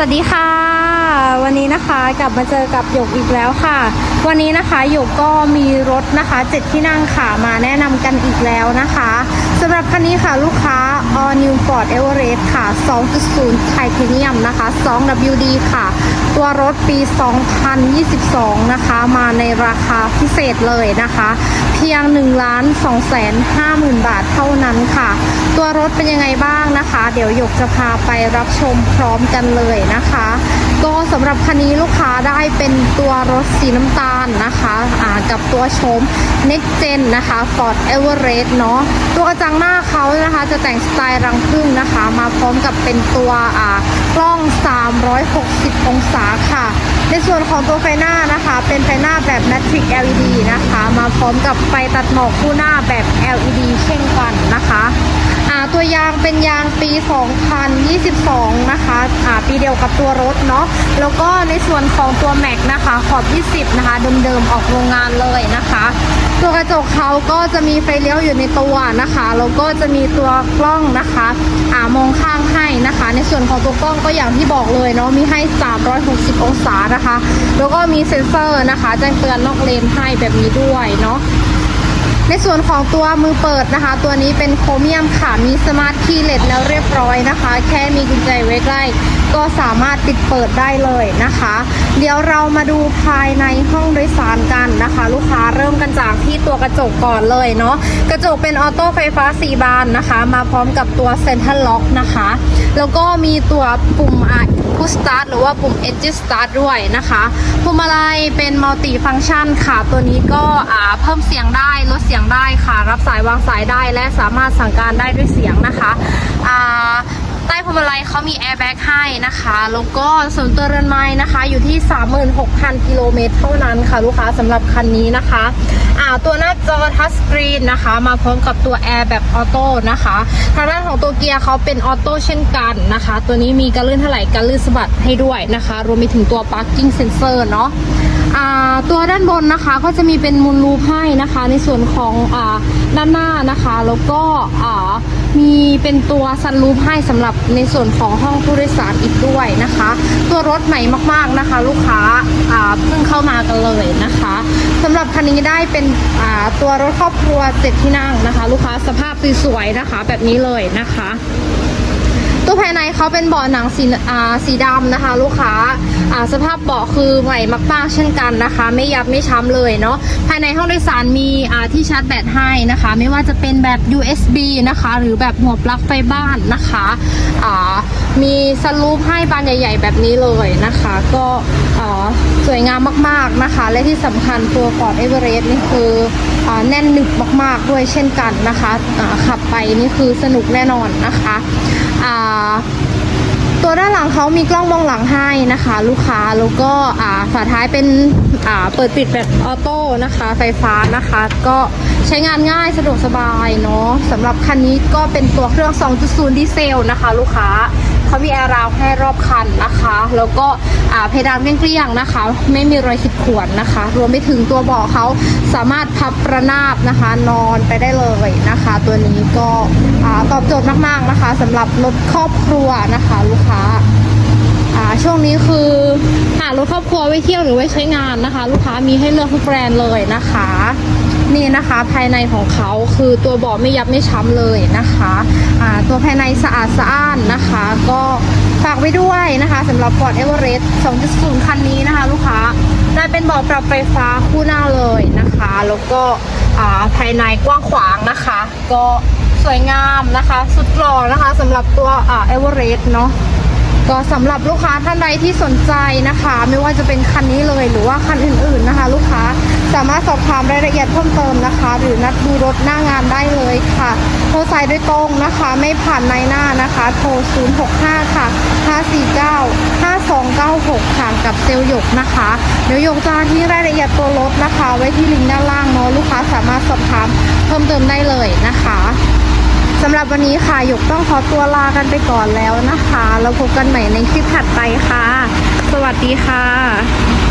วัสดีค่ะ วันนี้นะคะกลับมาเจอกับหยกอีกแล้วค่ะ วันนี้นะคะหยกก็มีรถนะคะเจ็ดที่นั่งค่ะมาแนะนำกันอีกแล้วนะคะำหรับคันนี้ค่ะลูกค้า All New Ford Everest ค่ะ 2.0 Titanium นะคะ 2WD ค่ะ ตัวรถปี 2022 นะคะ มาในราคาพิเศษเลยนะคะ เพียง1ล้าน2แสน50,000 บาทเท่านั้นค่ะ ตัวรถเป็นยังไงบ้างนะคะ เดี๋ยวหยกจะพาไปรับชมพร้อมกันเลยนะคะ ก็สำหรับคันนี้ลูกค้าได้เป็นตัวรถสีน้ำตาลนะคะอ่ากับตัวชม Next Gen นะคะ Ford Everest เนาะตัวกระจังหน้าเขานะคะจะแต่งสไตล์รังผึ้งนะคะ มาพร้อมกับเป็นตัวอ่ากล้อง 360 องศาค่ะ ในส่วนของตัวไฟหน้านะคะ เป็นไฟหน้าแบบ Matrix LED นะคะ มาพร้อมกับไฟตัดหมอกคู่หน้าแบบ LED เช่นกันนะคะ อ่าตัวยางเป็นยางปี 2022 นะคะอ่าปีเดียวกับตัวรถเนาะแล้วก็ในส่วนของตัวแม็กนะคะขอบ 20 นะคะเดิมๆออกโรงงานเลยนะคะ ตัวกระจกเขาก็จะมีไฟเลี้ยวอยู่ในตัวนะคะแล้วก็จะมีตัวกล้องนะคะอ่ามองข้างให้นะคะ ในส่วนของตัวกล้องก็อย่างที่บอกเลยเนาะมีให้ 360 องศานะคะ แล้วก็มีเซ็นเซอร์นะคะแจ้งเตือนนอกเลนให้แบบนี้ด้วยเนาะ ในส่วนของตัวมือเปิดนะคะ ตัวนี้เป็นโครเมียมค่ะ มีสมาร์ทคีย์เลสแล้วเรียบร้อยนะคะ แค่มีกุญแจไว้ใกล้ ก็สามารถปิดเปิดได้เลยนะคะ เดี๋ยวเรามาดูภายในห้องโดยสารกันนะคะ ลูกค้าเร จากที่ตัวกระจกก่อนเลยเนาะกระจกเป็นออโต้ไฟฟ้า 4 บานนะคะ มาพร้อมกับตัวเซ็นทรัลล็อกนะคะ แล้วก็มีตัวปุ่มอะพุชสตาร์ทหรือว่าปุ่ม Edge Start ด้วยนะคะพวงมาลัยเป็นมัลติฟัง c t ชันค่ะ ตัวนี้ก็เพิ่มเสียงได้ลดเสียงได้ค่ะ รับสายวางสายได้และสามารถสั่งการได้ด้วยเสียงนะคะ ใต้พวงมาลัยเขามีแอร์แบ็กให้นะคะ แล้วก็ส่วนตัวเรือนไม้นะคะ อยู่ที่ 36,000 กิโลเมตรเท่านั้นค่ะ ลูกค้าสำหรับคันนี้นะคะอ่าตัวหน้าจอทัชสกรีนนะคะ มาพร้อมกับตัวแอร์แบบออโต้นะคะทางด้านของตัวเกียร์เขาเป็นออโต้เช่นกันนะคะ ตัวนี้มีการลื่นถลายการลื่นสะบัดให้ด้วยนะคะ รวมไปถึงตัว parking sensor เนาะตัวด้านบนนะคะก็จะมีเป็นมูลลูปให้นะคะ ในส่วนของอด้านหน้านะคะ แล้วก็มีเป็นตัวซันรูปให้สำหรับในส่วนของห้องผู้โดยสารอีกด้วยนะคะ ตัวรถใหม่มากๆนะคะ ลูกค้าเพิ่งเข้ามากันเลยนะคะสำหรับคันนี้ได้เป็นตัวรถครอบครัวเจ็ดที่นั่งนะคะ ลูกค้าสภาพสวยๆนะคะ แบบนี้เลยนะคะ ตัวภายในเขาเป็นเบาะหนังสีอ่าสีดำนะคะ ลูกค้าอ่าสภาพเบาะคือใหม่มากๆเช่นกันนะคะ ไม่ยับไม่ช้ำเลยเนาะภายในห้องโดยสารมีอ่าที่ชาร์จแบตให้นะคะ ไม่ว่าจะเป็นแบบ USB นะคะ หรือแบบหัวปลั๊กไฟบ้านนะคะอ่ามีสลูปให้บานใหญ่ ๆ แบบนี้เลยนะคะ ก็อ่าสวยงามมากๆนะคะ และที่สำคัญตัว Ford Everest นี่คืออ่าแน่นหนึบมากๆด้วยเช่นกันนะคะอ่าขับไปนี่คือสนุกแน่นอนนะคะ อ่าตัวด้านหลัง เขามีกล้องมองหลังให้นะคะ ลูกค้าแล้วก็อ่าฝาท้ายเป็นอ่าเปิดปิดแบบออโต้นะคะ ไฟฟ้านะคะ ก็ใช้งานง่ายสะดวกสบายเนาะสำหรับคันนี้ก็เป็นตัวเครื่อง 2.0 ดีเซลนะคะ ลูกค้าเขามีแอร์ราวให้รอบคันนะคะ แล้วก็อ่าเพดานเกลี้ยงๆนะคะ ไม่มีรอยขีดข่วนนะคะ รวมไปถึงตัวเบาะเขาสามารถพับประนาบนะคะ นอนไปได้เลยนะคะ ตัวนี้ก็อ่าตอบโจทย์มากๆนะคะสำหรับรถครอบครัวนะคะ ลูกค้า ช่วงนี้คือหารถครอบครัวไว้เที่ยวหรือไว้ใช้งานนะคะ ลูกค้ามีให้เลือกทุกแบรนด์เลยนะคะ นี่นะคะภายในของเขาคือตัวเบาะไม่ยับไม่ช้ำเลยนะคะอ่าตัวภายในสะอาดสะอ้านนะคะ ก็ฝากไว้ด้วยนะคะสำหรับ Ford Everest 2.0 คันนี้นะคะ ลูกค้าได้เป็นเบาะปรับไฟฟ้าคู่หน้าเลยนะคะ แล้วก็ภายในกว้างขวางนะคะ ก็สวยงามนะคะ สุดหล่อนะคะสำหรับตัวเอ่า Everest เนาะ ก็สำหรับลูกค้าท่านใดที่สนใจนะคะ ไม่ว่าจะเป็นคันนี้เลยหรือว่าคันอื่นๆนะคะ ลูกค้าสามารถสอบถามรายละเอียดเพิ่มเติมนะคะ หรือนัดดูรถหน้างานได้เลยค่ะโทรสายโดยตรงนะคะ ไม่ผ่านในหน้านะคะโทร 065 ค่ะ 549 5296ค่ะกับเซลล์หยกนะคะ เดี๋ยวหยกจะที่รายละเอียดตัวรถนะคะ ไว้ที่ลิงก์ด้านล่างเนาะลูกค้าสามารถสอบถามเพิ่มเติมได้เลยนะคะ สำหรับวันนี้ค่ะหยกต้องขอตัวลากันไปก่อนแล้วนะคะ แล้วพบกันใหม่ในคลิปถัดไปค่ะ สวัสดีค่ะ